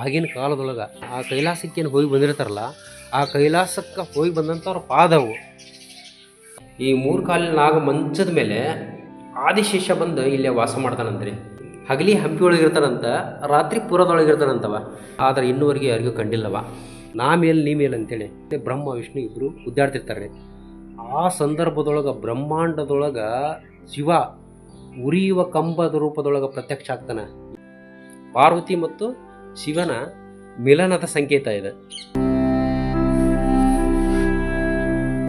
ಆಗಿನ ಕಾಲದೊಳಗೆ ಆ ಕೈಲಾಸಕ್ಕೆ ಏನು ಹೋಗಿ ಬಂದಿರ್ತಾರಲ್ಲ, ಆ ಕೈಲಾಸಕ್ಕೆ ಹೋಗಿ ಬಂದಂಥವ್ರ ಪಾದವು ಈ ಮೂರು ಕಾಲಿನ ನಾಗ ಮಂಚದ ಮೇಲೆ ಆದಿಶೇಷ ಬಂದು ಇಲ್ಲೇ ವಾಸ ಮಾಡ್ತಾನಂತ್ರಿ. ಹಗಲಿ ಹಂಪಿ ಒಳಗಿರ್ತಾನಂತ ರಾತ್ರಿ ಪುರದೊಳಗಿರ್ತಾನಂತವ ಆದ್ರೆ ಇನ್ನುವರೆಗೆ ಯಾರಿಗೂ ಕಂಡಿಲ್ಲವ. ನಾ ಮೇಲ್ ನೀ ಮೇಲೆ ಅಂತೇಳಿ ಬ್ರಹ್ಮ, ವಿಷ್ಣು ಇಬ್ಬರು ಉದ್ದಾಡ್ತಿರ್ತಾರೆ ಆ ಸಂದರ್ಭದೊಳಗೆ ಬ್ರಹ್ಮಾಂಡದೊಳಗೆ ಶಿವ ಉರಿಯುವ ಕಂಬದ ರೂಪದೊಳಗೆ ಪ್ರತ್ಯಕ್ಷ ಆಗ್ತಾನೆ. ಪಾರ್ವತಿ ಮತ್ತು ಶಿವನ ಮಿಲನದ ಸಂಕೇತ ಇದೆ.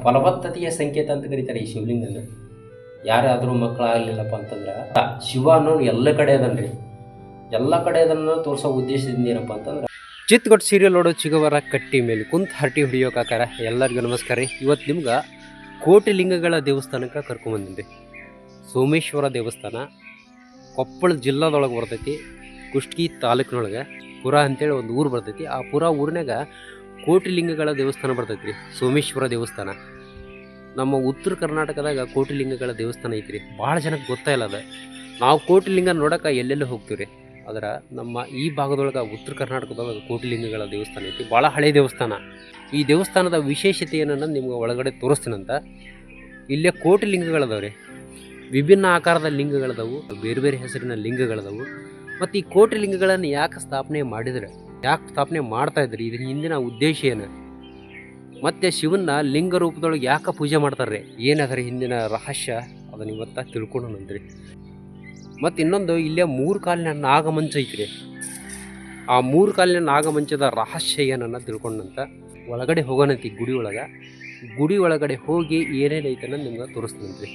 ಫಲವತ್ತತೆಯ ಸಂಕೇತ ಅಂತ ಕರೀತಾರೆ ಈ ಶಿವಲಿಂಗನ. ಯಾರಾದರೂ ಮಕ್ಕಳಾಗಲಿಲ್ಲಪ್ಪ ಅಂತಂದ್ರೆ, ಶಿವ ಅನ್ನೋನು ಎಲ್ಲ ಕಡೆ ಅದನ್ರಿ ಎಲ್ಲ ಕಡೆ ಅದನ್ನು ತೋರಿಸೋ ಉದ್ದೇಶದಿಂದ ಏನಪ್ಪ ಅಂತಂದ್ರೆ ಚಿತ್ಕೊಟ್ಟು ಸೀರಿಯಲ್ ನೋಡೋ ಚಿಗವರ ಕಟ್ಟಿ ಮೇಲೆ ಕುಂತು ಹರಟಿ ಹಿಡಿಯೋಕಾಕಾರ ಎಲ್ಲರಿಗೂ ನಮಸ್ಕಾರ ರೀ. ಇವತ್ತು ನಿಮ್ಗೆ ಕೋಟಿ ಲಿಂಗಗಳ ದೇವಸ್ಥಾನಕ್ಕೆ ಕರ್ಕೊಂಬಂದಿದ್ದೆ ಸೋಮೇಶ್ವರ ದೇವಸ್ಥಾನ, ಕೊಪ್ಪಳ ಜಿಲ್ಲಾದೊಳಗೆ ಬರ್ತೈತಿ, ಕುಷ್ಟಗಿ ತಾಲೂಕಿನೊಳಗೆ. ಪುರ ಅಂತೇಳಿ ಒಂದು ಊರು ಬರ್ತೈತಿ. ಆ ಪುರ ಊರಿನಾಗ ಕೋಟಿಲಿಂಗಗಳ ದೇವಸ್ಥಾನ ಬರ್ತೈತಿ ರೀ ಸೋಮೇಶ್ವರ ದೇವಸ್ಥಾನ. ನಮ್ಮ ಉತ್ತರ ಕರ್ನಾಟಕದಾಗ ಕೋಟಿಲಿಂಗಗಳ ದೇವಸ್ಥಾನ ಐತ್ರಿ. ಭಾಳ ಜನಕ್ಕೆ ಗೊತ್ತಾಯಿಲ್ಲ ಅದು. ನಾವು ಕೋಟಿಲಿಂಗ ನೋಡೋಕೆ ಎಲ್ಲೆಲ್ಲೂ ಹೋಗ್ತೀವಿ ರೀ ಆದ್ರೆ ನಮ್ಮ ಈ ಭಾಗದೊಳಗೆ ಉತ್ತರ ಕರ್ನಾಟಕದೊಳಗೆ ಕೋಟಿಲಿಂಗಗಳ ದೇವಸ್ಥಾನ ಐತಿ. ಭಾಳ ಹಳೆ ದೇವಸ್ಥಾನ. ಈ ದೇವಸ್ಥಾನದ ವಿಶೇಷತೆ ಏನನ್ನ ನಿಮ್ಗೆ ಒಳಗಡೆ ತೋರಿಸ್ತೀನಂತ. ಇಲ್ಲೇ ಕೋಟಿ ಲಿಂಗಗಳದಾವೆ ರೀ ವಿಭಿನ್ನ ಆಕಾರದ ಲಿಂಗಗಳದಾವು ಬೇರೆ ಬೇರೆ ಹೆಸರಿನ ಲಿಂಗಗಳದವು. ಮತ್ತು ಈ ಕೋಟಿ ಲಿಂಗಗಳನ್ನು ಯಾಕೆ ಸ್ಥಾಪನೆ ಮಾಡಿದ್ರೆ? ಯಾಕೆ ಸ್ಥಾಪನೆ ಮಾಡ್ತಾ ಇದ್ರಿ? ಇದ್ರ ಹಿಂದಿನ ಉದ್ದೇಶ ಏನು? ಮತ್ತು ಶಿವನ್ನ ಲಿಂಗ ರೂಪದೊಳಗೆ ಯಾಕೆ ಪೂಜೆ ಮಾಡ್ತಾರೆ ಏನದರ ಹಿಂದಿನ ರಹಸ್ಯ? ಅದನ್ನ ಇವತ್ತ ತಿಳ್ಕೊಂಡನಂದ್ರಿ ಮತ್ತು ಇನ್ನೊಂದು, ಇಲ್ಲೇ ಮೂರು ಕಾಲಿನ ನಾಗಮಂಚ ಐತ್ರಿ. ಆ ಮೂರು ಕಾಲಿನ ನಾಗಮಂಚದ ರಹಸ್ಯ ಏನನ್ನ ತಿಳ್ಕೊಂಡಂತ ಒಳಗಡೆ ಹೋಗೋಣಂತಿ ಗುಡಿ ಒಳಗೆ. ಗುಡಿ ಒಳಗಡೆ ಹೋಗಿ ಏನೇನು ಐತನ ನಿಮ್ಗೆ ತೋರಿಸ್ತೀನಂತ್ರಿ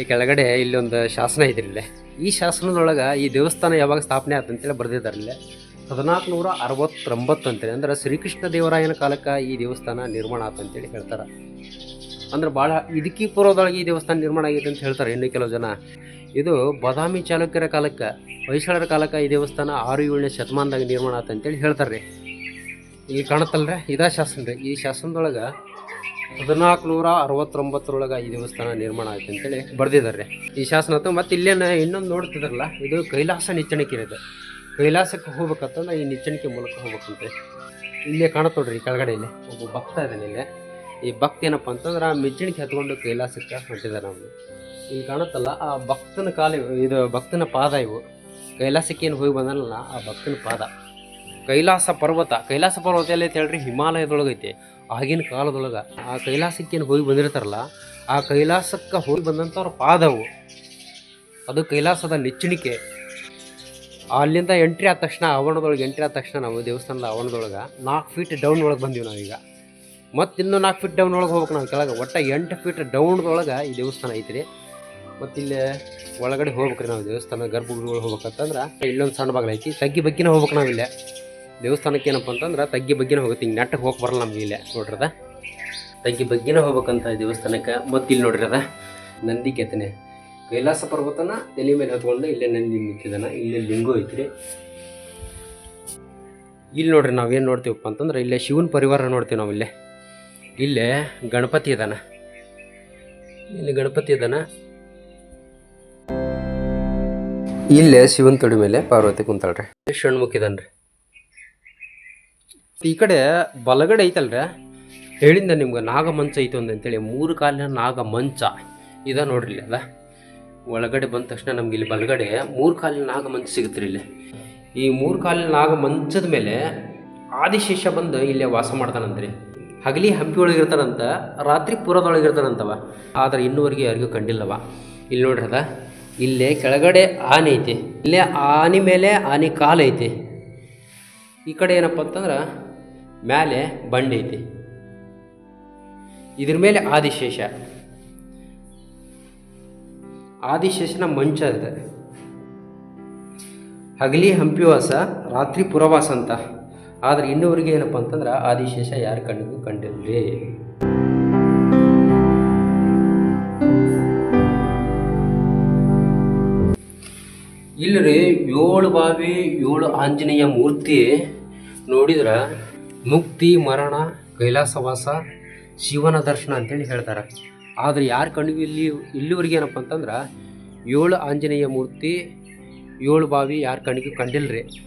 ಇಲ್ಲಿ ಕೆಳಗಡೆ ಇಲ್ಲೊಂದು ಶಾಸನ ಇದ್ರಿಲ್ಲೇ ಇಲ್ಲೇ. ಈ ಶಾಸನದೊಳಗೆ ಈ ದೇವಸ್ಥಾನ ಯಾವಾಗ ಸ್ಥಾಪನೆ ಆಯ್ತು ಅಂತೇಳಿ ಬರೆದಿದ್ದಾರೆ ಇಲ್ಲಿ. ಹದಿನಾಲ್ಕು ನೂರ ಅರವತ್ತೊಂಬತ್ತು ಅಂತೇಳಿ. ಅಂದ್ರೆ ಶ್ರೀಕೃಷ್ಣ ದೇವರಾಯನ ಕಾಲಕ್ಕೆ ಈ ದೇವಸ್ಥಾನ ನಿರ್ಮಾಣ ಆಯ್ತು ಅಂತೇಳಿ ಹೇಳ್ತಾರೆ. ಅಂದ್ರೆ ಭಾಳ ಇದಕ್ಕಿ ಪೂರ್ವದೊಳಗೆ ಈ ದೇವಸ್ಥಾನ ನಿರ್ಮಾಣ ಆಗಿದೆ ಅಂತ ಹೇಳ್ತಾರೆ ಇನ್ನು ಕೆಲವು ಜನ. ಇದು ಬಾದಾಮಿ ಚಾಲುಕ್ಯರ ಕಾಲಕ್ಕೆ, ಹೊಯ್ಸಳರ ಕಾಲಕ್ಕೆ ಈ ದೇವಸ್ಥಾನ ಆರು ಏಳನೇ ಶತಮಾನದಾಗ ನಿರ್ಮಾಣ ಆಯ್ತು ಅಂತೇಳಿ ಹೇಳ್ತಾರೆ ರೀ ಇಲ್ಲಿ ಕಾಣುತ್ತಲ್ರ? ಇದಾ ಶಾಸನ ರೀ. ಈ ಶಾಸನದೊಳಗೆ ಹದಿನಾಲ್ಕು ನೂರ ಅರವತ್ತೊಂಬತ್ತರೊಳಗೆ ಈ ದೇವಸ್ಥಾನ ನಿರ್ಮಾಣ ಆಯ್ತು ಅಂತೇಳಿ ಬರ್ದಿದ್ದಾರೆ. ಈ ಶಾಸನ ಮತ್ತೆ ಇಲ್ಲೇನ ಇನ್ನೊಂದು ನೋಡ್ತಿದ್ರಲ್ಲ, ಇದು ಕೈಲಾಸ ನಿಚ್ಚಣಿಕೆ ಇದೆ. ಕೈಲಾಸಕ್ಕೆ ಹೋಗ್ಬೇಕಂತಂದ್ರೆ ಈ ನಿಚ್ಚಣಿಕೆ ಮೂಲಕ ಹೋಗ್ಬೇಕಂತೆ. ಇಲ್ಲೇ ಕಾಣತ್ ನೋಡ್ರಿ ಕೆಳಗಡೆ ಇಲ್ಲಿ ಒಬ್ಬ ಭಕ್ತ ಇದ್ದಾನೆ ಇಲ್ಲೇ. ಈ ಭಕ್ತ ಏನಪ್ಪ ಅಂತಂದ್ರೆ ಆ ಮಿಚ್ಚಣಿಕೆ ಹತ್ಕೊಂಡು ಕೈಲಾಸಕ್ಕೆ ಹೊಂಟಿದ್ದಾರೆ ಅವನು. ಇಲ್ಲಿ ಕಾಣುತ್ತಲ್ಲ, ಆ ಭಕ್ತನ ಕಾಲ ಇದು ಭಕ್ತನ ಪಾದ ಇವು. ಕೈಲಾಸಕ್ಕೆ ಏನು ಹೋಗಿ ಬಂದನಲ್ಲ, ಆ ಭಕ್ತನ ಪಾದ. ಕೈಲಾಸ ಪರ್ವತ ಕೈಲಾಸ ಪರ್ವತ ಎಲ್ಲ ಐತೆ ಹೇಳ್ರಿ? ಹಿಮಾಲಯದೊಳಗೈತಿ. ಆಗಿನ ಕಾಲದೊಳಗೆ ಆ ಕೈಲಾಸಕ್ಕೆ ಹೋಗಿ ಬಂದಿರ್ತಾರಲ್ಲ, ಆ ಕೈಲಾಸಕ್ಕೆ ಹೋಗಿ ಬಂದಂಥವ್ರ ಪಾದವು, ಅದು ಕೈಲಾಸದ ನೆಚ್ಚಣಿಕೆ. ಅಲ್ಲಿಂದ ಎಂಟ್ರಿ ಆದ ತಕ್ಷಣ, ಆವರಣದೊಳಗೆ ಎಂಟ್ರಿ ಆದ ತಕ್ಷಣ ನಾವು ದೇವಸ್ಥಾನದ ಆವರಣದೊಳಗೆ ನಾಲ್ಕು ಫೀಟ್ ಡೌನ್ ಒಳಗೆ ಬಂದೀವಿ ನಾವೀಗ. ಮತ್ತು ಇನ್ನೂ ನಾಲ್ಕು ಫೀಟ್ ಡೌನ್ ಒಳಗೆ ಹೋಗ್ಬೇಕು ನಾವು ಕೆಳಗೆ. ಒಟ್ಟು ಎಂಟು ಫೀಟ್ ಡೌನ್ದೊಳಗೆ ಈ ದೇವಸ್ಥಾನ ಐತ್ರಿ. ಮತ್ತು ಇಲ್ಲಿ ಒಳಗಡೆ ಹೋಗ್ಬೇಕ್ರಿ ನಾವು ದೇವಸ್ಥಾನ ಗರ್ಭಗುಡಿಗಳು ಹೋಗ್ಬೇಕಂತಂದ್ರೆ, ಇಲ್ಲೊಂದು ಸಣ್ಣ ಬಾಗಿಲು ಐತಿ. ತಗ್ಗಿ ಬಗ್ಗಿನ ಹೋಗ್ಬೇಕು ನಾವು ಇಲ್ಲೇ. ದೇವಸ್ಥಾನಕ್ಕೆ ಏನಪ್ಪ ಅಂತಂದ್ರೆ ತಗ್ಗಿ ಬಗ್ಗೆನೇ ಹೋಗುತ್ತೆ. ಹಿಂಗೆ ನೆಟ್ಟಗೆ ಹೋಗಿ ಬರಲ್ಲ ನಮ್ಗೆ ಇಲ್ಲೇ, ನೋಡ್ರದ? ತಗ್ಗಿ ಬಗ್ಗಿನ ಹೋಗ್ಬೇಕಂತ ದೇವಸ್ಥಾನಕ್ಕೆ. ಮತ್ತು ಇಲ್ಲಿ ನೋಡ್ರಿ ಅದ? ನಂದಿ ಕೆತ್ತನೆ ಕೈಲಾಸ ಪರ್ವತನ ತಲೆ ಮೇಲೆ ಹತ್ಕೊಂಡು ಇಲ್ಲೇ ನಂದಿ ನಿಂತಿದ್ದಾನ ಇಲ್ಲೇ ಲಿಂಗು ಐತ್ರಿ. ಇಲ್ಲಿ ನೋಡ್ರಿ ನಾವೇನು ನೋಡ್ತೀವಪ್ಪ ಅಂತಂದ್ರೆ ಇಲ್ಲೇ ಶಿವನ ಪರಿವಾರ ನೋಡ್ತೀವಿ ನಾವು ಇಲ್ಲೇ. ಇಲ್ಲೇ ಗಣಪತಿ ಇದಾನ ಇಲ್ಲಿ ಗಣಪತಿ ಇದಾನ ಇಲ್ಲೇ ಶಿವನ ತೊಡಿ ಮೇಲೆ ಪಾರ್ವತಿ ಕುಂತಾಳ್ರಿ. ಷಣ್ಮುಖ ಇದಾನ್ರಿ ಈ ಕಡೆ ಬಲಗಡೆ ಐತಲ್ರಿ? ಹೇಳಿಂದ ನಿಮ್ಗೆ ನಾಗ ಮಂಚ ಐತೆ ಅಂತೇಳಿ, ಮೂರು ಕಾಲಿನ ನಾಗ ಮಂಚ. ಇದ ನೋಡ್ರಿ ಅದ. ಒಳಗಡೆ ಬಂದ ತಕ್ಷಣ ನಮ್ಗೆ ಇಲ್ಲಿ ಬಲಗಡೆ ಮೂರು ಕಾಲಿನ ನಾಗ ಮಂಚ ಸಿಗುತ್ತೆ ಇಲ್ಲಿ. ಈ ಮೂರು ಕಾಲಿನ ನಾಗ ಮಂಚದ ಮೇಲೆ ಆದಿಶೇಷ ಬಂದು ಇಲ್ಲೇ ವಾಸ ಮಾಡ್ತಾನಂತ್ರಿ. ಹಗಲಿ ಹಂಪಿ ಒಳಗಿರ್ತಾನಂತ ರಾತ್ರಿ ಪುರದೊಳಗಿರ್ತಾನಂತವ ಆದ್ರೆ ಇನ್ನೂವರೆಗೆ ಯಾರಿಗೂ ಕಂಡಿಲ್ಲವ. ಇಲ್ಲಿ ನೋಡ್ರಿ ಅದ. ಇಲ್ಲೇ ಕೆಳಗಡೆ ಆನೆ ಐತಿ. ಇಲ್ಲೇ ಆನೆ ಮೇಲೆ ಆನೆ ಕಾಲು ಐತಿ. ಈ ಕಡೆ ಏನಪ್ಪ ಅಂತಂದ್ರೆ ಮೇಲೆ ಬಂಡೆ ಐತಿ. ಇದ್ರ ಮೇಲೆ ಆದಿಶೇಷ. ಆದಿಶೇಷನ ಮಂಚ ಇದೆ ಹಗಲಿ ಹಂಪಿವಾಸ ರಾತ್ರಿ ಪುರವಾಸ ಅಂತ. ಆದ್ರೆ ಇನ್ನೂವರೆಗೆ ಏನಪ್ಪ ಅಂತಂದ್ರೆ ಆದಿಶೇಷ ಯಾರು ಕಂಡು ಕಂಡಿಲ್ರಿ. ಇಲ್ಲರಿ ಏಳು ಬಾವಿ ಏಳು ಆಂಜನೇಯ ಮೂರ್ತಿ ನೋಡಿದ್ರೆ ಮುಕ್ತಿ, ಮರಣ, ಕೈಲಾಸವಾಸ, ಶಿವನ ದರ್ಶನ ಅಂತೇಳಿ ಹೇಳ್ತಾರೆ. ಆದರೆ ಯಾರ ಕಣ್ಣಿಗೂ ಇಲ್ಲಿ, ಇಲ್ಲಿವರೆಗೆ ಏನಪ್ಪ ಅಂತಂದ್ರೆ ಏಳು ಆಂಜನೇಯ ಮೂರ್ತಿ, ಏಳು ಬಾವಿ ಯಾರ ಕಣ್ಣಿಗೂ ಕಂಡಿಲ್ಲರಿ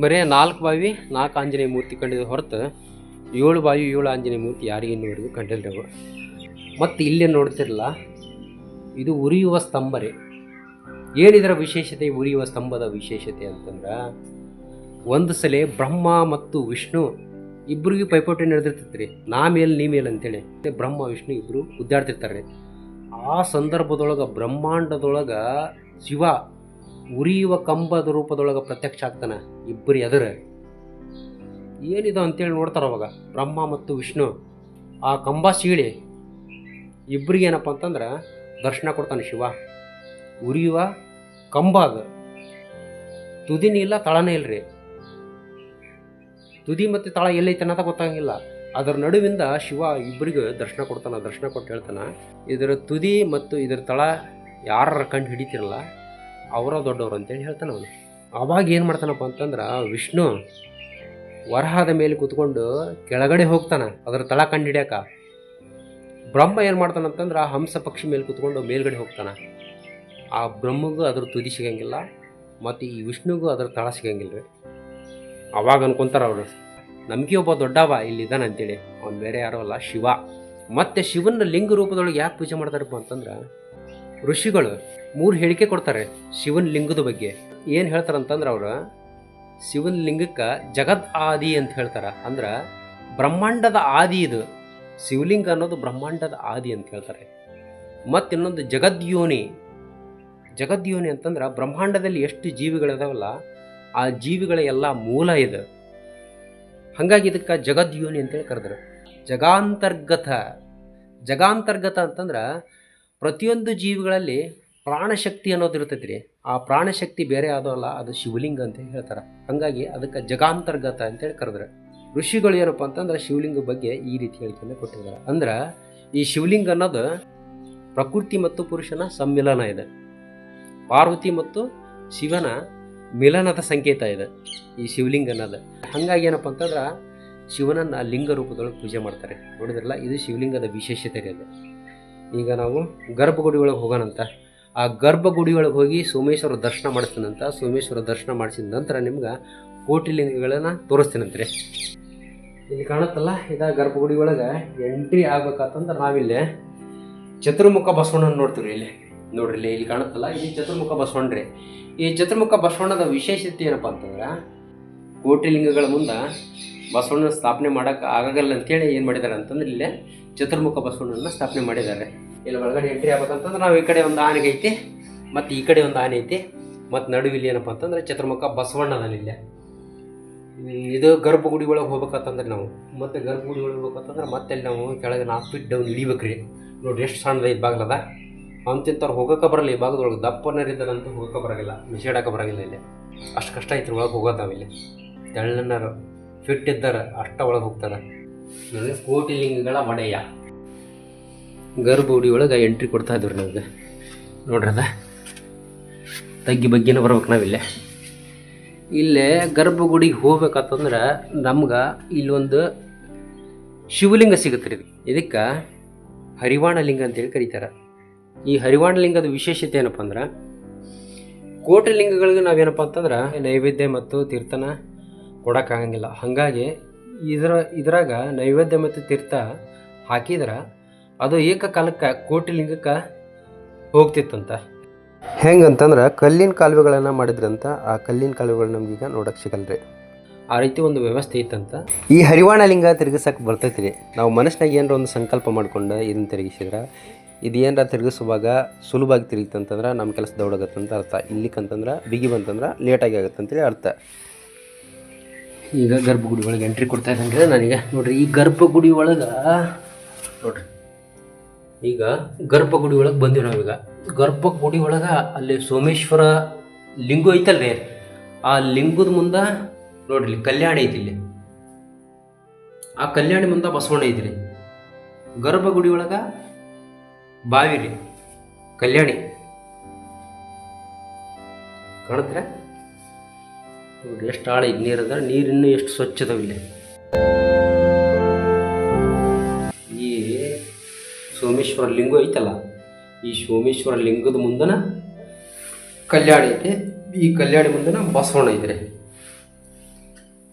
ಬರೀ ನಾಲ್ಕು ಬಾವಿ, ನಾಲ್ಕು ಆಂಜನೇಯ ಮೂರ್ತಿ ಕಂಡಿದ ಹೊರತು ಏಳು ಬಾವಿ, ಏಳು ಆಂಜನೇಯ ಮೂರ್ತಿ ಯಾರಿಗೆ ಇನ್ನೂವರೆಗೂ ಕಂಡಿಲ್ರಿ ಅವರು ಮತ್ತು ಇಲ್ಲೇ ನೋಡ್ತಿರಲ್ಲ ಇದು ಉರಿಯುವ ಸ್ತಂಭ ರೀ. ಏನಿದರ ವಿಶೇಷತೆ, ಉರಿಯುವ ಸ್ತಂಭದ ವಿಶೇಷತೆ ಅಂತಂದ್ರೆ, ಒಂದು ಸಲ ಬ್ರಹ್ಮ ಮತ್ತು ವಿಷ್ಣು ಇಬ್ಬರಿಗೂ ಪೈಪೋಟಿ ನಡೆದಿರ್ತೈತೆ ರೀ ನಾ ಮೇಲೆ, ನೀ ಮೇಲೆ ಅಂತೇಳಿ. ಬ್ರಹ್ಮ, ವಿಷ್ಣು ಇಬ್ಬರು ಉದ್ದಾಡ್ತಿರ್ತಾರೆ. ರೀ ಆ ಸಂದರ್ಭದೊಳಗೆ ಬ್ರಹ್ಮಾಂಡದೊಳಗೆ ಶಿವ ಉರಿಯುವ ಕಂಬದ ರೂಪದೊಳಗೆ ಪ್ರತ್ಯಕ್ಷ ಆಗ್ತಾನೆ ಇಬ್ಬರು ಎದುರ. ಏನಿದೆ ಅಂತೇಳಿ ನೋಡ್ತಾರೆ ಅವಾಗ ಬ್ರಹ್ಮ ಮತ್ತು ವಿಷ್ಣು. ಆ ಕಂಬ ಸೀಳಿ ಇಬ್ಬರಿಗೆ ಏನಪ್ಪ ಅಂತಂದ್ರೆ ದರ್ಶನ ಕೊಡ್ತಾನೆ ಶಿವ. ಉರಿಯುವ ಕಂಬ ಅದು. ತುದಿನೂ ಇಲ್ಲ, ತಳನೇ ಇಲ್ರಿ. ತುದಿ ಮತ್ತು ತಾಳ ಎಲ್ಲೈತೆ ಅನ್ನೋದ ಗೊತ್ತಾಗಿಲ್ಲ. ಅದರ ನಡುವಿಂದ ಶಿವ ಇಬ್ಬರಿಗೂ ದರ್ಶನ ಕೊಡ್ತಾನೆ, ದರ್ಶನ ಕೊಟ್ಟು ಹೇಳ್ತಾನೆ, ಇದರ ತುದಿ ಮತ್ತು ಇದರ ತಳ ಯಾರ ಕಂಡು ಹಿಡಿತಿರಲ್ಲ, ಅವರ ದೊಡ್ಡವರು ಅಂತೇಳಿ ಹೇಳ್ತಾನೆ ಅವನು. ಅವಾಗ ಏನು ಮಾಡ್ತಾನಪ್ಪ ಅಂತಂದ್ರೆ ವಿಷ್ಣು ವರಹದ ಮೇಲೆ ಕೂತ್ಕೊಂಡು ಕೆಳಗಡೆ ಹೋಗ್ತಾನೆ, ಅದರ ತಳ ಕಂಡು ಹಿಡಿಯಾಕ. ಬ್ರಹ್ಮ ಏನು ಮಾಡ್ತಾನಂತಂದ್ರೆ ಹಂಸ ಪಕ್ಷಿ ಮೇಲೆ ಕೂತ್ಕೊಂಡು ಮೇಲ್ಗಡೆ ಹೋಗ್ತಾನೆ. ಆ ಬ್ರಹ್ಮಗೂ ಅದ್ರ ತುದಿ ಸಿಗಂಗಿಲ್ಲ, ಮತ್ತು ಈ ವಿಷ್ಣುಗೂ ಅದರ ತಳ ಸಿಗಂಗಿಲ್ಲ ರೀ ಅವಾಗ ಅನ್ಕೊಂತಾರ ಅವರು. ನಮಗೆ ಒಬ್ಬ ದೊಡ್ಡವ ಇಲ್ಲಿದ್ದಾನೆ ಅಂತೇಳಿ. ಅವ್ನು ಬೇರೆ ಯಾರೋ ಅಲ್ಲ, ಶಿವ. ಮತ್ತು ಶಿವನ ಲಿಂಗ ರೂಪದೊಳಗೆ ಯಾಕೆ ಪೂಜೆ ಮಾಡ್ತಾರಪ್ಪ ಅಂತಂದ್ರೆ, ಋಷಿಗಳು ಮೂರು ಹೇಳಿಕೆ ಕೊಡ್ತಾರೆ ಶಿವನ ಲಿಂಗದ ಬಗ್ಗೆ. ಏನು ಹೇಳ್ತಾರೆ ಅಂತಂದ್ರೆ ಅವರು, ಶಿವನ ಲಿಂಗಕ್ಕೆ ಜಗದ್ ಆದಿ ಅಂತ ಹೇಳ್ತಾರೆ. ಅಂದ್ರೆ ಬ್ರಹ್ಮಾಂಡದ ಆದಿ ಇದು. ಶಿವಲಿಂಗ ಅನ್ನೋದು ಬ್ರಹ್ಮಾಂಡದ ಆದಿ ಅಂತ ಹೇಳ್ತಾರೆ. ಮತ್ತು ಇನ್ನೊಂದು ಜಗದ್ಯೋನಿ. ಜಗದ್ಯೋನಿ ಅಂತಂದ್ರೆ ಬ್ರಹ್ಮಾಂಡದಲ್ಲಿ ಎಷ್ಟು ಜೀವಿಗಳಿದಾವಲ್ಲ ಆ ಜೀವಿಗಳ ಎಲ್ಲ ಮೂಲ ಇದು. ಹಾಗಾಗಿ ಇದಕ್ಕೆ ಜಗದ್ಯೋನಿ ಅಂತೇಳಿ ಕರೆದ್ರು. ಜಗಾಂತರ್ಗತ ಜಗಾಂತರ್ಗತ ಅಂತಂದ್ರೆ ಪ್ರತಿಯೊಂದು ಜೀವಿಗಳಲ್ಲಿ ಪ್ರಾಣಶಕ್ತಿ ಅನ್ನೋದು ಇರ್ತೈತಿ ರೀ ಆ ಪ್ರಾಣಶಕ್ತಿ ಬೇರೆ ಆದವಲ್ಲ ಅದು ಶಿವಲಿಂಗ ಅಂತ ಹೇಳ್ತಾರೆ. ಹಾಗಾಗಿ ಅದಕ್ಕೆ ಜಗಾಂತರ್ಗತ ಅಂತೇಳಿ ಕರೆದ್ರು. ಋಷಿಗಳು ಏನಪ್ಪ ಅಂತಂದ್ರೆ ಶಿವಲಿಂಗ ಬಗ್ಗೆ ಈ ರೀತಿ ಹೇಳಿಕೆಯನ್ನು ಕೊಟ್ಟಿದ್ದಾರೆ. ಅಂದ್ರೆ ಈ ಶಿವಲಿಂಗ ಅನ್ನೋದು ಪ್ರಕೃತಿ ಮತ್ತು ಪುರುಷನ ಸಮ್ಮಿಲನ ಇದೆ. ಪಾರ್ವತಿ ಮತ್ತು ಶಿವನ ಮಿಲನದ ಸಂಕೇತ ಇದೆ, ಈ ಶಿವಲಿಂಗ ಅನ್ನೋದು. ಹಾಗಾಗಿ ಏನಪ್ಪ ಅಂತಂದ್ರೆ, ಶಿವನನ್ನು ಲಿಂಗ ರೂಪದೊಳಗೆ ಪೂಜೆ ಮಾಡ್ತಾರೆ. ನೋಡಿದ್ರಲ್ಲ, ಇದು ಶಿವಲಿಂಗದ ವಿಶೇಷತೆ ಇದೆ ಈಗ ನಾವು ಗರ್ಭಗುಡಿ ಒಳಗೆ ಹೋಗೋಣಂತ. ಆ ಗರ್ಭಗುಡಿ ಒಳಗೆ ಹೋಗಿ ಸೋಮೇಶ್ವರ ದರ್ಶನ ಮಾಡಿಸ್ತೀನಂತ ಸೋಮೇಶ್ವರ ದರ್ಶನ ಮಾಡಿಸಿದ ನಂತರ ನಿಮ್ಗೆ ಕೋಟಿ ಲಿಂಗಗಳನ್ನು ತೋರಿಸ್ತೀನಂತ್ರಿ. ಇಲ್ಲಿ ಕಾಣುತ್ತಲ್ಲ, ಇದ ಗರ್ಭಗುಡಿ ಒಳಗೆ ಎಂಟ್ರಿ ಆಗ್ಬೇಕಂತಂದ್ರೆ ನಾವಿಲ್ಲಿ ಚತುರ್ಮುಖ ಬಸವಣ್ಣನ ನೋಡ್ತೀವಿ ಇಲ್ಲಿ. ನೋಡ್ರಿ ಇಲ್ಲಿ ಕಾಣುತ್ತಲ್ಲ, ಇಲ್ಲಿ ಚತುರ್ಮುಖ ಬಸವಣ್ಣ್ರಿ. ಈ ಚತುರ್ಮುಖ ಬಸವಣ್ಣದ ವಿಶೇಷತೆ ಏನಪ್ಪ ಅಂತಂದ್ರೆ ಕೋಟಿಲಿಂಗಗಳ ಮುಂದೆ ಬಸವಣ್ಣನ ಸ್ಥಾಪನೆ ಮಾಡೋಕೆ ಆಗಲ್ಲ ಅಂತೇಳಿ ಏನು ಮಾಡಿದ್ದಾರೆ ಅಂತಂದ್ರೆ ಇಲ್ಲೇ ಚತುರ್ಮುಖ ಬಸವಣ್ಣನ ಸ್ಥಾಪನೆ ಮಾಡಿದ್ದಾರೆ. ಇಲ್ಲಿ ಒಳಗಡೆ ಎಂಟ್ರಿ ಆಗ್ಬೇಕಂತಂದ್ರೆ ನಾವು ಈ ಕಡೆ ಒಂದು ಆನೆಗೆ ಐತಿ, ಮತ್ತು ಈ ಕಡೆ ಒಂದು ಆನೆ ಐತಿ, ಮತ್ತು ನಡುವಿಲ್ಲಿ ಏನಪ್ಪ ಅಂತಂದ್ರೆ ಚತುರ್ಮುಖ ಇಲ್ಲೇ. ಇದು ಗರ್ಭಗುಡಿ ಒಳಗೆ ಹೋಗ್ಬೇಕಂತಂದ್ರೆ ನಾವು, ಮತ್ತು ಗರ್ಭಗುಡಿ ಒಳಗೆ ಹೋಗ್ಬೇಕಂತಂದ್ರೆ ಮತ್ತೆ ಅಲ್ಲಿ ನಾವು ಕೆಳಗೆ ನಾಲ್ಕು ಫೀಟ್ ಡೌನ್ ಇಳಿಬೇಕ್ರಿ. ನೋಡಿರಿ ಎಷ್ಟು ಸಣ್ಣದ ಬಾಗ್ಲದ ಅಂತಿಂತವ್ರು ಹೋಗೋಕೆ ಬರಲಿ ಈ ಭಾಗದೊಳಗೆ ದಪ್ಪನರಿದ್ದದಂತೂ ಹೋಗೋಕೆ ಬರೋಂಗಿಲ್ಲ ನಿಷೇಡಕ್ಕೆ ಬರೋಂಗಿಲ್ಲ ಇಲ್ಲಿ. ಅಷ್ಟು ಕಷ್ಟ ಐತ್ರಿ ಒಳಗೆ ಹೋಗೋದು ನಾವಿಲ್ಲಿ ತೆಳ್ಳನರು ಫಿಟ್ ಇದ್ದಾರೆ, ಅಷ್ಟ ಒಳಗೆ ಹೋಗ್ತಾರೆ. ನನಗೆ ಕೋಟಿ ಲಿಂಗಗಳ ಒಡೆಯ. ಗರ್ಭಗುಡಿ ಒಳಗೆ ಎಂಟ್ರಿ ಕೊಡ್ತಾ ಇದ್ರು ನನಗೆ ನೋಡ್ರದ ತಗ್ಗಿ ಬಗ್ಗಿನ ಬರ್ಬೇಕು ನಾವಿಲ್ಲೇ ಇಲ್ಲೇ. ಗರ್ಭಗುಡಿಗೆ ಹೋಗ್ಬೇಕಂತಂದ್ರೆ ನಮ್ಗೆ ಇಲ್ಲೊಂದು ಶಿವಲಿಂಗ ಸಿಗುತ್ತೆ ರೀ ಇದಕ್ಕೆ ಹರಿವಾಣ ಲಿಂಗ ಅಂತೇಳಿ ಕರೀತಾರೆ. ಈ ಹರಿವಾಣಲಿಂಗದ ವಿಶೇಷತೆ ಏನಪ್ಪ ಅಂದ್ರೆ ಕೋಟಿ ಲಿಂಗಗಳಿಗೆ ನಾವೇನಪ್ಪ ಅಂತಂದ್ರೆ ನೈವೇದ್ಯ ಮತ್ತು ತೀರ್ಥನ ಕೊಡೋಕ್ಕಾಗಂಗಿಲ್ಲ. ಹಾಗಾಗಿ ಇದರ ಇದ್ರಾಗ ನೈವೇದ್ಯ ಮತ್ತು ತೀರ್ಥ ಹಾಕಿದ್ರೆ ಅದು ಏಕಕಾಲಕ್ಕೆ ಕೋಟಿ ಲಿಂಗಕ್ಕೆ ಹೋಗ್ತಿತ್ತಂತ. ಹೆಂಗಂತಂದ್ರೆ ಕಲ್ಲಿನ ಕಾಲುವೆಗಳನ್ನು ಮಾಡಿದ್ರಂತ ಆ ಕಲ್ಲಿನ ಕಾಲುವೆಗಳು ನಮಗೀಗ ನೋಡಕ್ಕೆ ಸಿಗಲ್ರಿ. ಆ ರೀತಿ ಒಂದು ವ್ಯವಸ್ಥೆ ಇತ್ತಂತ. ಈ ಹರಿವಾಣ ಲಿಂಗ ತಿರುಗಿಸಕ್ಕೆ ಬರ್ತೈತಿ ರೀ ನಾವು ಮನಸ್ಸಿನಾಗ ಏನಾರ ಒಂದು ಸಂಕಲ್ಪ ಮಾಡ್ಕೊಂಡು ಇದನ್ನು ತಿರುಗಿಸಿದ್ರೆ ಇದು ಏನಾರ ತಿರುಗಿಸುವಾಗ ಸುಲಭವಾಗಿ ತಿರುಗಿತಂತಂದ್ರೆ ನಮ್ಮ ಕೆಲಸ ದೌಡಾಗತ್ತಂತ ಅರ್ಥ. ಇಲ್ಲಿಕಂತಂದ್ರೆ ಬಿಗಿ ಬಂತಂದ್ರೆ ಲೇಟಾಗಿ ಆಗುತ್ತೆ ಅಂತೇಳಿ ಅರ್ಥ. ಈಗ ಗರ್ಭಗುಡಿ ಒಳಗೆ ಎಂಟ್ರಿ ಕೊಡ್ತಾ ಇದ್ದಂಗೆ ನನಗೆ. ನೋಡ್ರಿ, ಈ ಗರ್ಭಗುಡಿ ಒಳಗೆ ನೋಡ್ರಿ. ಈಗ ಗರ್ಭಗುಡಿ ಒಳಗೆ ಬಂದೀವಿ ನಾವೀಗ. ಗರ್ಭಗುಡಿ ಒಳಗೆ ಅಲ್ಲಿ ಸೋಮೇಶ್ವರ ಲಿಂಗು ರೀ ಆ ಲಿಂಗದ ಮುಂದೆ ನೋಡ್ರಿ, ಕಲ್ಯಾಣಿ ಐತಿ ಇಲ್ಲಿ. ಆ ಕಲ್ಯಾಣಿ ಮುಂದೆ ಬಸವಣ್ಣ ಐತ್ರಿ. ಗರ್ಭಗುಡಿ ಒಳಗೆ ಬಾವಿ ರೀ ಕಲ್ಯಾಣಿ. ಕಾಣುತ್ತೆ ನೋಡಿ, ಎಷ್ಟು ಆಳ ಇದು ನೀರು ಅದ. ನೀರಿನ್ನು ಎಷ್ಟು ಇಲ್ಲಿ. ಈ ಸೋಮೇಶ್ವರ ಲಿಂಗ ಐತಲ್ಲ, ಈ ಸೋಮೇಶ್ವರ ಲಿಂಗದ ಮುಂದನ ಕಲ್ಯಾಣ ಐತೆ. ಈ ಕಲ್ಯಾಣ ಮುಂದನ ಬಸವಣ್ಣ ಐತ್ರಿ.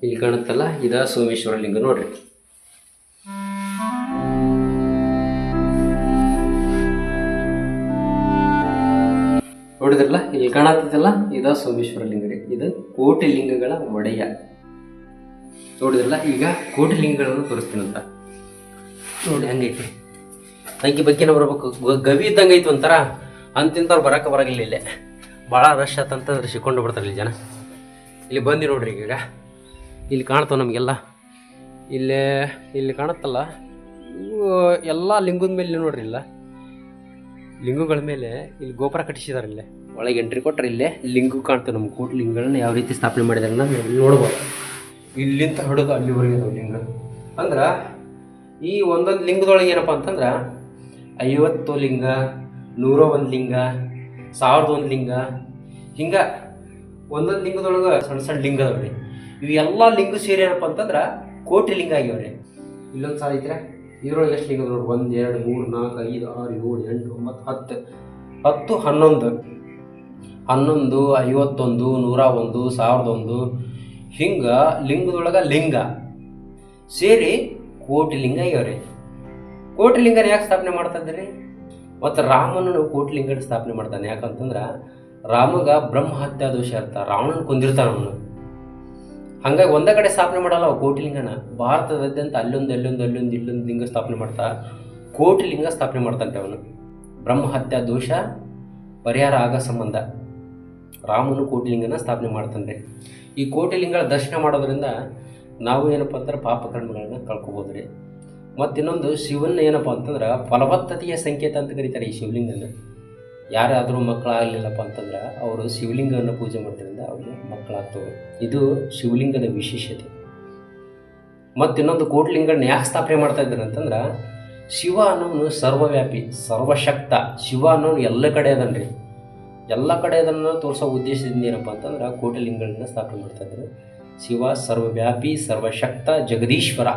ಇಲ್ಲಿ ಕಾಣುತ್ತಲ್ಲ, ಇದ ಸೋಮೇಶ್ವರ ಲಿಂಗ ನೋಡ್ರಿ. ನೋಡಿದ್ರಲ್ಲ? ಇಲ್ಲಿ ಕಾಣತ್ತೈತಲ್ಲ ಇದ ಸೋಮೇಶ್ವರ ಲಿಂಗ ರೀ ಇದು ಕೋಟಿ ಲಿಂಗಗಳ ಒಡೆಯ. ನೋಡಿದ್ರಲ್ಲ? ಈಗ ಕೋಟಿ ಲಿಂಗಗಳನ್ನು ತೋರಿಸ್ತೀನಂತ ನೋಡಿ ಹಂಗೈತಿ ಬಗ್ಗೆ ಬರ್ಬೇಕು. ಗ- ಗವಿ ಇದ್ದಂಗೆ ಐತಿ ಒಂಥರ. ಅಂತಿಂತವ್ರು ಬರಕ್ಕೆ ಬರಾಗಿಲ್ಲ ಇಲ್ಲೇ. ಭಾಳ ರಶ್ ಆತಂತಂದ್ರೆ ಸಿಕ್ಕೊಂಡು ಬಿಡ್ತಾರೆ ಇಲ್ಲಿ ಜನ. ಇಲ್ಲಿ ಬಂದು ನೋಡ್ರಿ ಈಗ. ಇಲ್ಲಿ ಕಾಣ್ತಾವ ನಮಗೆಲ್ಲ. ಇಲ್ಲೇ, ಇಲ್ಲಿ ಕಾಣತ್ತಲ್ಲ. ಎಲ್ಲ ಲಿಂಗದ ಮೇಲೆ ನೋಡ್ರಿ ಇಲ್ಲ. ಲಿಂಗುಗಳ ಮೇಲೆ ಇಲ್ಲಿ ಗೋಪುರ ಕಟ್ಟಿಸಿದಾರೆ ಇಲ್ಲೇ ಒಳಗೆ ಎಂಟ್ರಿ ಕೊಟ್ಟರೆ ಇಲ್ಲೇ ಲಿಂಗು ಕಾಣ್ತವೆ ನಮ್ಮ ಕೋಟಿ ಲಿಂಗಗಳನ್ನ ಯಾವ ರೀತಿ ಸ್ಥಾಪನೆ ಮಾಡಿದಾರೆ ನಾವು ಇಲ್ಲಿ ನೋಡ್ಬೋದು. ಇಲ್ಲಿಂದ ಹಿಡಿದು ಅಲ್ಲಿವರೆಗೆ ಇದಾವೆ ಲಿಂಗ. ಅಂದ್ರೆ ಈ ಒಂದೊಂದು ಲಿಂಗದೊಳಗೆ ಏನಪ್ಪ ಅಂತಂದ್ರೆ ಐವತ್ತು ಲಿಂಗ ನೂರ ಒಂದು ಲಿಂಗ ಸಾವಿರದ ಒಂದು ಲಿಂಗ. ಹಿಂಗೆ ಒಂದೊಂದು ಲಿಂಗದೊಳಗೆ ಸಣ್ಣ ಸಣ್ಣ ಲಿಂಗ ಅದಾವ ರೀ ಇವೆಲ್ಲ ಲಿಂಗ ಸೇರಿ ಏನಪ್ಪ ಅಂತಂದ್ರೆ ಕೋಟಿ ಲಿಂಗ ಆಗ್ಯಾವ ರೀ ಇಲ್ಲೊಂದು ಸಾಲ ಐತ್ರೆ. ಇದ್ರೊಳಗೆ ಎಷ್ಟು ಲಿಂಗ ನೋಡಿ? ಒಂದು, ಎರಡು, ಮೂರು, ನಾಲ್ಕು, ಐದು, ಆರು, ಏಳು, ಎಂಟು, ಒಂಬತ್ತು, ಹತ್ತು. ಹತ್ತು, ಹನ್ನೊಂದು. ಹನ್ನೊಂದು, ಐವತ್ತೊಂದು ನೂರ ಒಂದು ಸಾವಿರದ ಒಂದು ಹಿಂಗೆ ಲಿಂಗದೊಳಗೆ ಲಿಂಗ. ಸೇರಿ ಕೋಟಿ ಲಿಂಗ ಆಗ್ಯಾವ್ರಿ ಕೋಟಿ ಲಿಂಗನ ಯಾಕೆ ಸ್ಥಾಪನೆ ಮಾಡ್ತಾ ಇದ್ದೀರಿ ಮತ್ತು ರಾಮನನ್ನು ಕೋಟಿ ಲಿಂಗನ ಸ್ಥಾಪನೆ ಮಾಡ್ತಾನೆ. ಯಾಕಂತಂದ್ರೆ ರಾಮಗ ಬ್ರಹ್ಮ ಹತ್ಯಾ ದೋಷ ಇರ್ತ. ರಾವಣನ ಕೊಂದಿರ್ತಾನ ಅವನು. ಹಂಗಾಗಿ ಒಂದೇ ಕಡೆ ಸ್ಥಾಪನೆ ಮಾಡಲ್ಲ ಅವ ಕೋಟಿ ಲಿಂಗನ ಭಾರತದಾದ್ಯಂತ ಅಲ್ಲೊಂದು ಅಲ್ಲೊಂದು ಅಲ್ಲೊಂದು, ಇಲ್ಲೊಂದು ಲಿಂಗ ಸ್ಥಾಪನೆ ಮಾಡ್ತಾ ಕೋಟಿ ಲಿಂಗ ಸ್ಥಾಪನೆ ಮಾಡ್ತಂತೆ ಅವನು. ಬ್ರಹ್ಮ ಹತ್ಯಾ ದೋಷ, ಪರಿಹಾರ ಆಗ ಸಂಬಂಧ. ರಾಮನು ಕೋಟಿಲಿಂಗನ ಸ್ಥಾಪನೆ ಮಾಡ್ತಾನೆ. ಈ ಕೋಟಿಲಿಂಗಗಳ ದರ್ಶನ ಮಾಡೋದ್ರಿಂದ ನಾವು ಏನಪ್ಪ ಅಂದ್ರೆ ಪಾಪ ಕರ್ಮಗಳನ್ನ ಕಳ್ಕೊಬೋದು ರೀ ಮತ್ತು ಇನ್ನೊಂದು ಶಿವನ ಏನಪ್ಪ ಅಂತಂದ್ರೆ ಫಲವತ್ತತೆಯ ಸಂಕೇತ ಅಂತ ಕರೀತಾರೆ ಈ ಶಿವಲಿಂಗನ. ಯಾರಾದರೂ ಮಕ್ಕಳಾಗಲಿಲ್ಲಪ್ಪ ಅಂತಂದ್ರೆ ಅವರು ಶಿವಲಿಂಗವನ್ನು ಪೂಜೆ ಮಾಡೋದ್ರಿಂದ ಅವ್ರಿಗೆ ಮಕ್ಕಳಾಗ್ತವೆ. ಇದು ಶಿವಲಿಂಗದ ವಿಶೇಷತೆ. ಮತ್ತು ಇನ್ನೊಂದು ಕೋಟ್ಲಿಂಗನ ಯಾಕೆ ಸ್ಥಾಪನೆ ಮಾಡ್ತಾ ಇದ್ದಾರೆ ಅಂತಂದ್ರೆ, ಶಿವ ಅನ್ನೋನು ಸರ್ವವ್ಯಾಪಿ, ಸರ್ವಶಕ್ತ. ಶಿವ ಅನ್ನೋನು ಎಲ್ಲ ಕಡೆ ಅದನ್ರಿ ಎಲ್ಲ ಕಡೆ ಅದನ್ನು ತೋರಿಸೋ ಉದ್ದೇಶದಿಂದ ಏನಪ್ಪ ಅಂತಂದ್ರೆ ಕೋಟಿಲಿಂಗಗಳನ್ನ ಸ್ಥಾಪನೆ ಮಾಡ್ತಾ ಇದ್ದಾರೆ. ಶಿವ ಸರ್ವವ್ಯಾಪಿ, ಸರ್ವಶಕ್ತ, ಜಗದೀಶ್ವರ.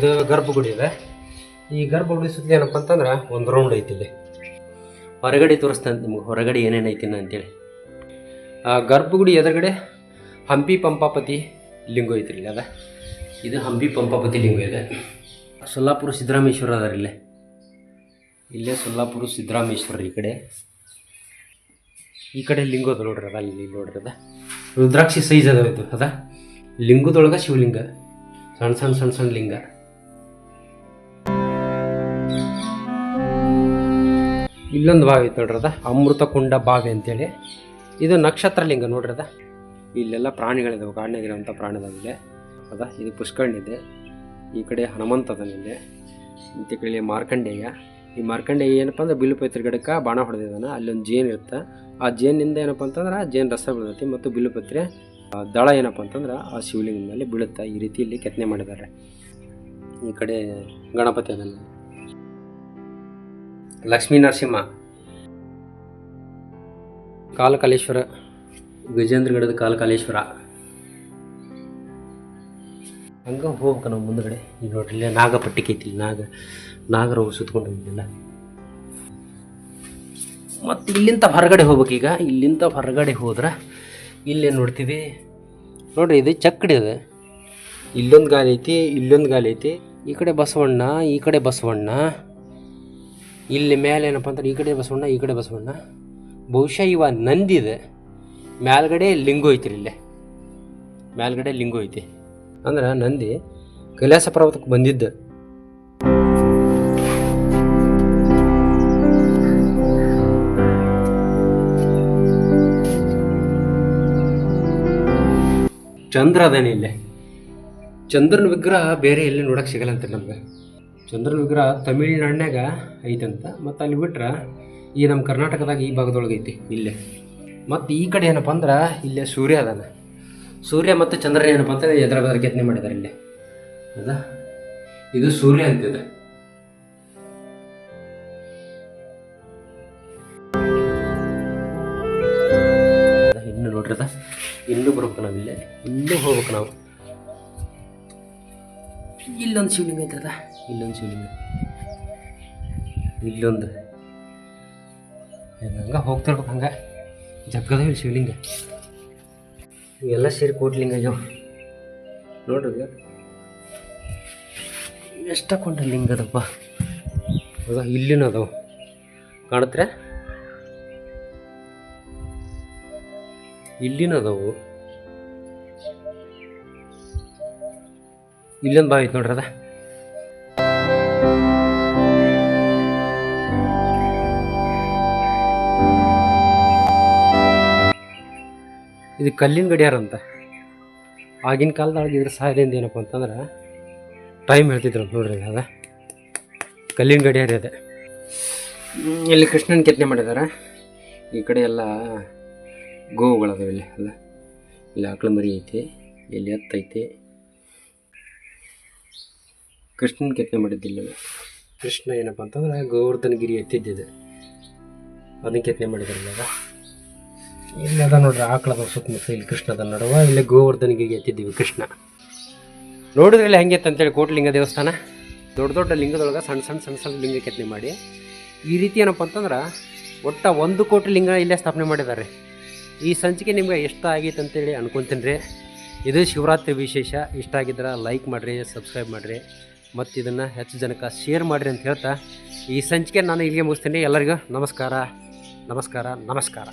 ಇದು ಗರ್ಭಗುಡಿ ಇದೆ. ಈ ಗರ್ಭಗುಡಿ ಸುತ್ತಲೂ ಏನಪ್ಪ ಅಂತಂದ್ರೆ ಒಂದು ರೌಂಡ್ ಐತಿ ಇಲ್ಲಿ. ಹೊರಗಡೆ ತೋರಿಸ್ತಾನೆ ನಿಮ್ಗೆ, ಹೊರಗಡೆ ಏನೇನು ಐತಿನ ಅಂತೇಳಿ. ಆ ಗರ್ಭಗುಡಿ ಎದುರುಗಡೆ ಹಂಪಿ ಪಂಪಾಪತಿ ಲಿಂಗ ಐತಿ ಇಲ್ಲಿ ಅದ. ಇದು ಹಂಪಿ ಪಂಪಾಪತಿ ಲಿಂಗ ಇದೆ. ಸೊಲ್ಲಾಪುರ ಸಿದ್ದರಾಮೇಶ್ವರ ಅದಾರ ಇಲ್ಲೇ. ಇಲ್ಲೇ ಸೊಲ್ಲಾಪುರ ಸಿದ್ದರಾಮೇಶ್ವರ ಈ ಕಡೆ. ಈ ಕಡೆ ಲಿಂಗ ಅದ ನೋಡ್ರಿ ಅದ, ಅಲ್ಲಿ ನೋಡ್ರಿ ಅದ. ರುದ್ರಾಕ್ಷಿ ಸೈಜ್ ಅದಾವ ಇದು, ಅದ. ಲಿಂಗದೊಳಗೆ ಶಿವಲಿಂಗ, ಸಣ್ಣ ಸಣ್ಣ ಸಣ್ಣ ಸಣ್ಣ ಲಿಂಗ. ಇಲ್ಲೊಂದು ಬಾವಿ ಐತೆ ನೋಡ್ರದ ಅದ. ಅಮೃತ ಕುಂಡ ಬಾವಿ ಅಂತೇಳಿ. ಇದು ನಕ್ಷತ್ರ ಲಿಂಗ ನೋಡ್ರದ ಇಲ್ಲೆಲ್ಲ ಪ್ರಾಣಿಗಳಿದಾವೆ ಕಾಡಿನಾಗಿರೋಂಥ ಪ್ರಾಣಿದಾಗಿದೆ ಅದ, ಇದು ಪುಷ್ಕರಣಿದೆ ಈ ಕಡೆ ಹನುಮಂತ ಅದನಿದೆ ಮತ್ತು ಕಡೆ ಮಾರ್ಕಂಡೇಯ. ಈ ಮಾರ್ಕಂಡೇಯ ಏನಪ್ಪ ಅಂದ್ರೆ ಬಿಲ್ಲುಪತ್ರಿ ಗಿಡಕ್ಕೆ ಬಾಣ ಹೊಡೆದಿದ್ದಾನೆ. ಅಲ್ಲೊಂದು ಜೇನು ಇರುತ್ತೆ. ಆ ಜೇನಿಂದ ಏನಪ್ಪ ಅಂತಂದ್ರೆ ಜೇನು ರಸ ಬೀಳ್ತೈತಿ ಮತ್ತು ಬಿಲ್ಲುಪತ್ರೆ ದಳ ಏನಪ್ಪ ಅಂತಂದ್ರೆ ಆ ಶಿವಲಿಂಗದಲ್ಲಿ ಬೀಳುತ್ತೆ. ಈ ರೀತಿ ಇಲ್ಲಿ ಕೆತ್ತನೆ ಮಾಡಿದ್ದಾರೆ. ಈ ಕಡೆ ಗಣಪತಿ ಅದನ್ನು ಲಕ್ಷ್ಮೀ ನರಸಿಂಹ. ಕಾಲಕಾಲೇಶ್ವರ, ಗಜೇಂದ್ರಗಡದ ಕಾಲಕಾಲೇಶ್ವರ. ಹಂಗೆ ಹೋಗ್ಬೇಕು ನಾವು ಮುಂದ್ಗಡೆ. ಈಗ ನೋಡ್ರಿ, ಇಲ್ಲೇ ನಾಗಪಟ್ಟಿಗೆ ಐತಿ ನಾಗ ನಾಗರ ಸುತ್ಕೊಂಡು ಹೋಗಿಲ್ಲ ಮತ್ತು ಇಲ್ಲಿಂದ ಹೊರಗಡೆ ಹೋಗ್ಬೇಕು ಈಗ. ಇಲ್ಲಿಂದ ಹೊರಗಡೆ ಹೋದ್ರೆ ಇಲ್ಲೇ ನೋಡ್ತೀವಿ. ನೋಡ್ರಿ, ಇದು ಚಕ್ಕಡಿ ಅದ. ಇಲ್ಲೊಂದು ಗಾಲಿ ಐತಿ, ಇಲ್ಲೊಂದು ಗಾಲಿ ಐತಿ. ಈ ಕಡೆ ಬಸವಣ್ಣ, ಈ ಕಡೆ ಬಸವಣ್ಣ. ಇಲ್ಲಿ ಮೇಲೆ ಏನಪ್ಪ ಅಂದ್ರೆ ಈ ಕಡೆ ಬಸವಣ್ಣ, ಈ ಕಡೆ ಬಸವಣ್ಣ. ಬಹುಶಃ ಇವ ನಂದಿದೆ. ಮ್ಯಾಲ್ಗಡೆ ಲಿಂಗು ಐತ್ರಿ ಇಲ್ಲೇ. ಮ್ಯಾಲ್ಗಡೆ ಲಿಂಗು ಐತಿ. ಅಂದ್ರೆ ನಂದಿ ಕೈಲಾಸ ಪರ್ವತಕ್ಕೆ ಬಂದಿದ್ದ. ಚಂದ್ರ ಅದೇನೆ ಇಲ್ಲೇ. ಚಂದ್ರನ ವಿಗ್ರಹ ಬೇರೆ ಎಲ್ಲಿ ನೋಡಕ್ಕೆ ಸಿಗಲ್ಲ ಅಂತ ನಮ್ಗೆ. ಚಂದ್ರನ ವಿಗ್ರಹ ತಮಿಳುನಾಡಿನಾಗ ಐತಂತ, ಮತ್ತು ಅಲ್ಲಿ ಬಿಟ್ರೆ ಈ ನಮ್ಮ ಕರ್ನಾಟಕದಾಗ ಈ ಭಾಗದೊಳಗೆ ಐತಿ, ಇಲ್ಲೇ. ಮತ್ತು ಈ ಕಡೆ ಏನಪ್ಪ ಅಂದ್ರೆ ಇಲ್ಲೇ ಸೂರ್ಯ ಅದಾನ. ಸೂರ್ಯ ಮತ್ತು ಚಂದ್ರನ ಏನಪ್ಪ ಅಂತಂದ್ರೆ ಎದರ ಕೆತ್ತನೆ ಮಾಡಿದ್ದಾರೆ ಇಲ್ಲೇ. ಹೌದಾ ಇದು ಸೂರ್ಯ ಅಂತಿದೆ. ಇನ್ನು ನೋಡ್ರದ ಇನ್ನೂ ಬರ್ಬೇಕು ನಾವು ಇಲ್ಲೇ ಇನ್ನೂ ಹೋಗ್ಬೇಕು ನಾವು. ಇಲ್ಲೊಂದು ಶಿವಲಿಂಗ ಐತದ? ಇಲ್ಲೊಂದು ಶಿವಲಿಂಗ ಇಲ್ಲೊಂದು. ಹಂಗೆ ಹೋಗ್ತಿರ್ಬೇಕು ಹಂಗೆ? ಜಗ್ಗದ ಶಿವಲಿಂಗ ಎಲ್ಲ ಸೇರಿ ಕೋಟ್ಲಿಂಗ ಅಯ್ಯೋ ನೋಡ್ರಿ ಎಷ್ಟ ಕೊಂಡ ಲಿಂಗ ಅದಪ್ಪ? ಹೌದಾ ಇಲ್ಲಿನೂ ಅದಾವ. ಕಾಣತ್ರೆ ಇಲ್ಲಿನೂ ಅದಾವು. ಇಲ್ಲೊಂದು ಬಾವಿ ಐತೆ ನೋಡ್ರಿ ಅದ. ಇದು ಕಲ್ಲಿನ ಗಡಿಯಾರ ಅಂತ. ಆಗಿನ ಕಾಲದೊಳಗೆ ಇದ್ರ ಸಹಾಯದಿಂದ ಏನಪ್ಪ ಅಂತಂದ್ರೆ ಟೈಮ್ ಹೇಳ್ತಿದ್ರು ನೋಡ್ರಿ ಅದ. ಕಲ್ಲಿನ ಗಡಿಯಾರ ಇದೆ. ಇಲ್ಲಿ ಕೃಷ್ಣನ ಕೆತ್ತನೆ ಮಾಡಿದ್ದಾರೆ. ಈ ಕಡೆ ಎಲ್ಲ ಗೋವುಗಳದಾವೆ ಇಲ್ಲಿ ಅಲ್ಲ ಇಲ್ಲಿ ಆಕಳ ಮರಿ ಐತಿ, ಇಲ್ಲಿ ಎತ್ತೈತಿ. ಕೃಷ್ಣನ ಕೆತ್ತನೆ ಮಾಡಿದ್ದಿಲ್ಲ ಕೃಷ್ಣ ಏನಪ್ಪ ಅಂತಂದ್ರೆ ಗೋವರ್ಧನಗಿರಿ ಎತ್ತಿದ್ದಿದೆ. ಅದನ್ನ ಕೆತ್ತನೆ ಮಾಡಿದ್ದಾರೆ ಇವಾಗ. ಇಲ್ಲಿ ಅದ ನೋಡ್ರಿ ಆಕಳದ ಸುತ್ತಮುತ್ತ ಇಲ್ಲಿ ಕೃಷ್ಣದ ನಡುವ, ಇಲ್ಲಿ ಗೋವರ್ಧನಗಿರಿ ಎತ್ತಿದ್ದೀವಿ ಕೃಷ್ಣ. ನೋಡಿದ್ರಲ್ಲಿ ಹೆಂಗೆ ಅಂತೇಳಿ ಕೋಟಲಿಂಗ ದೇವಸ್ಥಾನ. ದೊಡ್ಡ ದೊಡ್ಡ ಲಿಂಗದೊಳಗೆ ಸಣ್ಣ ಸಣ್ಣ ಸಣ್ಣ ಸಣ್ಣ ಲಿಂಗ ಕೆತ್ತನೆ ಮಾಡಿ. ಈ ರೀತಿ ಏನಪ್ಪ ಅಂತಂದ್ರೆ ಒಟ್ಟ ಒಂದು ಕೋಟಿ ಲಿಂಗ ಇಲ್ಲೇ ಸ್ಥಾಪನೆ ಮಾಡಿದ್ದಾರೆ ಈ ಸಂಚಿಕೆ ನಿಮ್ಗೆ ಇಷ್ಟ ಆಗೈತೆ ಅಂತೇಳಿ ಅನ್ಕೊತೀನಿ ರೀ. ಇದು ಶಿವರಾತ್ರಿ ವಿಶೇಷ. ಇಷ್ಟ ಆಗಿದ್ರೆ ಲೈಕ್ ಮಾಡಿರಿ, ಸಬ್ಸ್ಕ್ರೈಬ್ ಮಾಡಿರಿ. ಮತ್ತು ಇದನ್ನು ಹೆಚ್ಚು ಜನಕ್ಕೆ ಶೇರ್ ಮಾಡಿರಿ ಅಂತ ಹೇಳ್ತಾ. ಈ ಸಂಚಿಕೆ ನಾನು ಇಲ್ಲಿಗೆ ಮುಗಿಸ್ತೀನಿ. ಎಲ್ಲರಿಗೂ ನಮಸ್ಕಾರ. ನಮಸ್ಕಾರ. ನಮಸ್ಕಾರ.